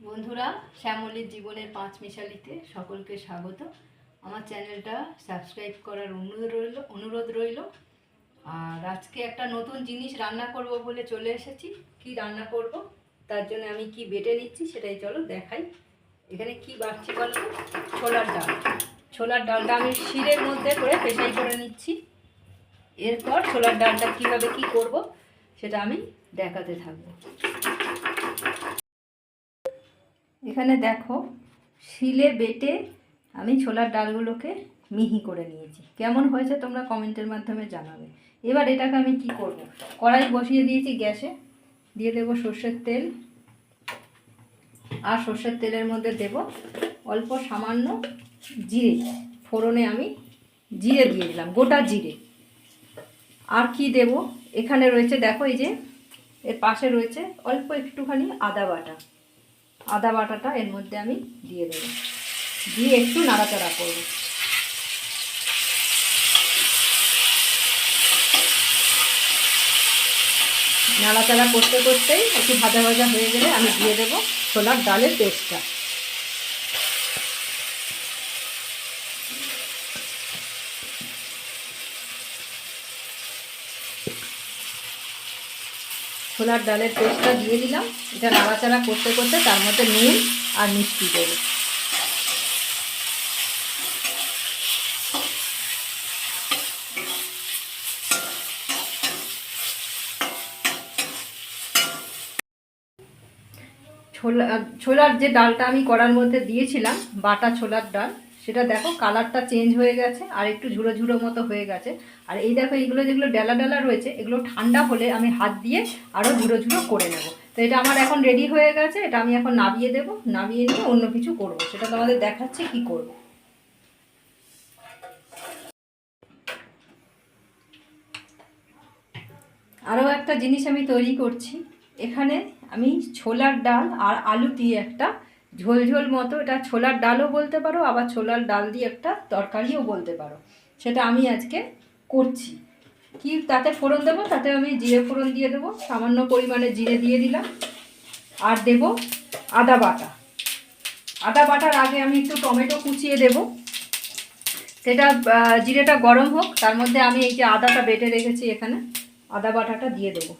বন্ধুরা, শ্যামলীর জীবনের পাঁচ মিশালিতে সকলকে স্বাগত। আমার চ্যানেলটা সাবস্ক্রাইব করার অনুরোধ রইল অনুরোধ রইল। আর আজকে একটা নতুন জিনিস রান্না করব বলে চলে এসেছি। কি রান্না করব? তার জন্য আমি কি বেটে নিচ্ছি সেটাই চলো দেখাই। এখানে কি বাড়ছি বলতো ছোলার ডাল। ছোলার ডালটা আমি শিরের মধ্যে করে পেশাই করে নিচ্ছি। এরপর ছোলার ডালটা কীভাবে কি করব সেটা আমি দেখাতে থাকব। এখানে দেখো শিলে বেটে আমি ছোলার ডালগুলোকে মিহি করে নিয়েছি। কেমন হয়েছে তোমরা কমেন্টের মাধ্যমে জানাবে। এবার এটাকে আমি কি করব? কড়াই বসিয়ে দিয়েছি গ্যাসে, দিয়ে দেবো সর্ষের তেল, আর সর্ষের তেলের মধ্যে দেব অল্প সামান্য জিরে। ফোড়নে আমি জিরে দিয়ে দিলাম, গোটা জিরে। আর কি দেব? এখানে রয়েছে, দেখো এই যে, এর পাশে রয়েছে অল্প একটুখানি আদা বাটা। আদা বাটাটা এর মধ্যে আমি দিয়ে দেবো। দিয়ে একটু নাড়াচাড়া করব। নাড়াচাড়া করতে করতেই একটু ভাজা ভাজা হয়ে গেলে আমি দিয়ে দেবো ছোলার ডালের পেস্টটা। ছোলার ডালের পেস্টটা দিয়ে দিলাম। এটা নাড়াচাড়া করতে করতে তার মধ্যে নুন আর মিষ্টি দেবো ছোলা ছোলার যে ডালটা আমি করার মধ্যে দিয়েছিলাম, বাটা ছোলার ডাল সেটা দেখো কালারটা চেঞ্জ হয়ে গেছে আর একটু ঝুড়ো ঝুড়ো মতো হয়ে গেছে। আর এই দেখো এইগুলো যেগুলো ডেলা ডেলা রয়েছে, এগুলো ঠান্ডা হলে আমি হাত দিয়ে আরও ঝুড়ো ঝুড়ো করে নেব। তো এটা আমার এখন রেডি হয়ে গেছে, এটা আমি এখন নাবিয়ে দেবো, নাবিয়ে নিয়ে অন্য কিছু করব। সেটা তোমাদের দেখাচ্ছে কি করব। আরও একটা জিনিস আমি তৈরি করছি, এখানে আমি ছোলার ডাল আর আলু দিয়ে একটা ঝোল ঝোল মতো, এটা ছোলার ডালও বলতে পারো, আবার ছোলার ডাল দিয়ে একটা তরকারিও বলতে পারো। সেটা আমি আজকে করছি। কি, তাতে ফোড়ন দেবো? তাতে আমি জিরে ফোড়ন দিয়ে দেবো, সামান্য পরিমাণে জিরে দিয়ে দিলাম। আর দেব আদা বাটা। আদা বাটার আগে আমি একটু টমেটো কুচিয়ে দেব। সেটা জিরেটা গরম হোক, তার মধ্যে আমি এই যে আদাটা বেটে রেখেছি এখানে, আদা বাটাটা দিয়ে দেবো।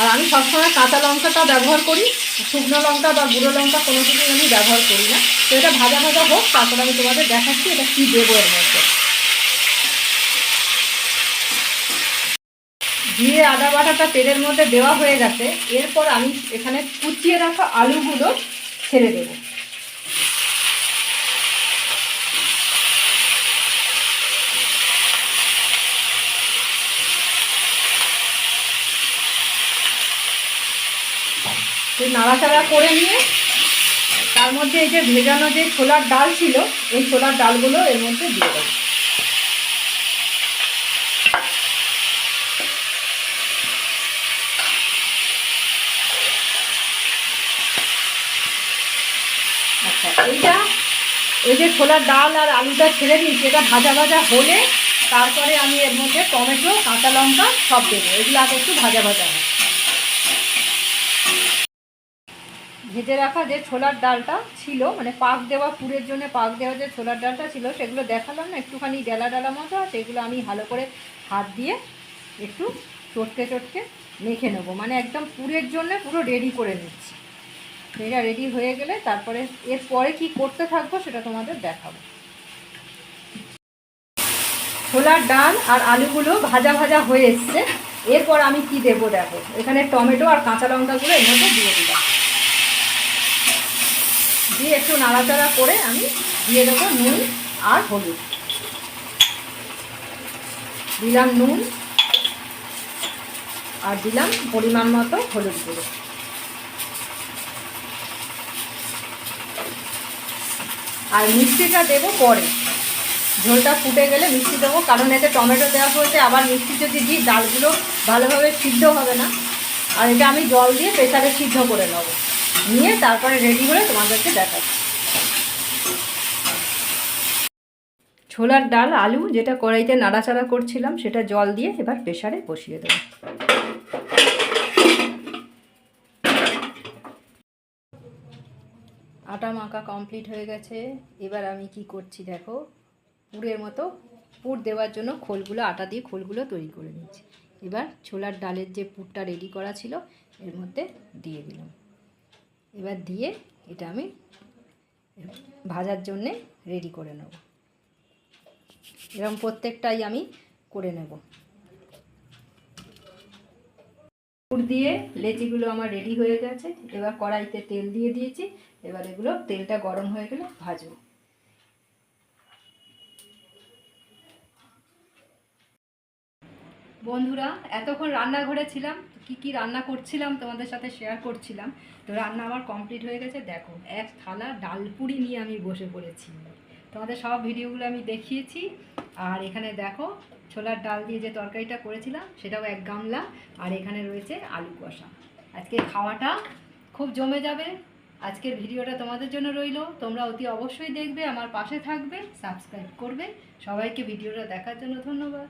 আর আমি সবসময় কাঁচা লঙ্কাটা ব্যবহার করি, শুকনো লঙ্কা বা গুঁড়ো লঙ্কা কোনো কিছুই আমি ব্যবহার করি না। তো এটা ভাজা ভাজা হোক, তারপরে আমি তোমাদের দেখাচ্ছি এটা কী দেবো এর মধ্যে। দিয়ে আদা বাটাটা তেলের মধ্যে দেওয়া হয়ে গেছে, এরপর আমি এখানে কুচিয়ে রাখা আলুগুলো ছেড়ে দেবো। নাড়াচাড়া করে নিয়ে তার মধ্যে এই যে ভেজানো যে ছোলার ডাল ছিল, এই ছোলার ডালগুলো এর মধ্যে দিয়ে দেবো। আচ্ছা এইটা, এই যে ছোলার ডাল আর আলুটা ছেড়ে দিয়েছি এটা ভাজা ভাজা হলে তারপরে আমি এর মধ্যে টমেটো, কাঁচা লঙ্কা সব দেবো। এগুলো আগে একটু ভাজা ভাজা হয়। ভেজে রাখা যে ছোলার ডালটা ছিল মানে পাক দেওয়া, পুরের জন্য পাক দেওয়া যে ছোলার ডালটা ছিল, সেগুলো দেখালাম না, একটুখানি ডেলা ডালা মতো সেগুলো আমি ভালো করে হাত দিয়ে একটু চটকে চটকে মেখে নেব। মানে একদম পুরের জন্য পুরো রেডি করে নিচ্ছি। এটা রেডি হয়ে গেলে তারপরে এরপরে কি করতে থাকব সেটা তোমাদের দেখাবো। ছোলার ডাল আর আলুগুলো ভাজা ভাজা হয়ে এসছে। এরপর আমি কি দেবো দেখো, এখানে টমেটো আর কাঁচা লঙ্কাগুলো এর মধ্যে দিয়ে দিলাম। দিয়ে একটু নাড়াচাড়া করে আমি দিয়ে দেবো নুন আর হলুদ। দিলাম নুন আর দিলাম পরিমাণ মতো হলুদ গুঁড়ো। আর মিষ্টিটা দেবো পরে। ঝোলটা ফুটে গেলে মিষ্টি দেবো, কারণ এতে টমেটো দেওয়া হয়েছে, আবার মিষ্টি যদি দিই, ডালগুলো ভালোভাবে সিদ্ধ হবে না। আর এটা আমি জল দিয়ে প্রেসারে সিদ্ধ করে নেব। নিয়ে তারপরে রেডি করে তোমাদেরকে দেখাচ্ছি। ছোলার ডাল, আলু, যেটা কড়াইতে নাড়াচাড়া করছিলাম, সেটা জল দিয়ে এবার প্রেসারে বসিয়ে দেবো। আটা মাখা কমপ্লিট হয়ে গেছে। এবার আমি কি করছি দেখো, পুরের মতো পুর দেওয়ার জন্য খোলগুলো, আটা দিয়ে খোলগুলো তৈরি করে নিচ্ছি এবার ছোলার ডালের যে পুরটা রেডি করা ছিল, এর মধ্যে দিয়ে দিলাম। এবার দিয়ে এটা আমি ভাজার জন্যে রেডি করে নেব। এরকম প্রত্যেকটাই আমি করে নেব। পুর দিয়ে লেচিগুলো আমার রেডি হয়ে গেছে। এবার কড়াইতে তেল দিয়ে দিয়েছি। এবার এগুলো তেলটা গরম হয়ে গেলে ভাজবো। বন্ধুরা, এতক্ষণ রান্নাঘরে ছিলাম, কি কি রান্না করছিলাম তোমাদের সাথে শেয়ার করছিলাম, তো রান্না আমার কমপ্লিট হয়ে গেছে। দেখো, এক থালা ডালপুরি নিয়ে আমি বসে পড়েছি। তোমাদের সব ভিডিওগুলো আমি দেখিয়েছি। আর এখানে দেখো, ছোলার ডাল দিয়ে যে তরকারিটা করেছিলাম, সেটাও এক গামলা। আর এখানে রয়েছে আলু কষা। আজকে খাওয়াটা খুব জমে যাবে। আজকের ভিডিওটা তোমাদের জন্য রইল। তোমরা অতি অবশ্যই দেখবে, আমার পাশে থাকবে সাবস্ক্রাইব করবে। সবাইকে ভিডিওটা দেখার জন্য ধন্যবাদ।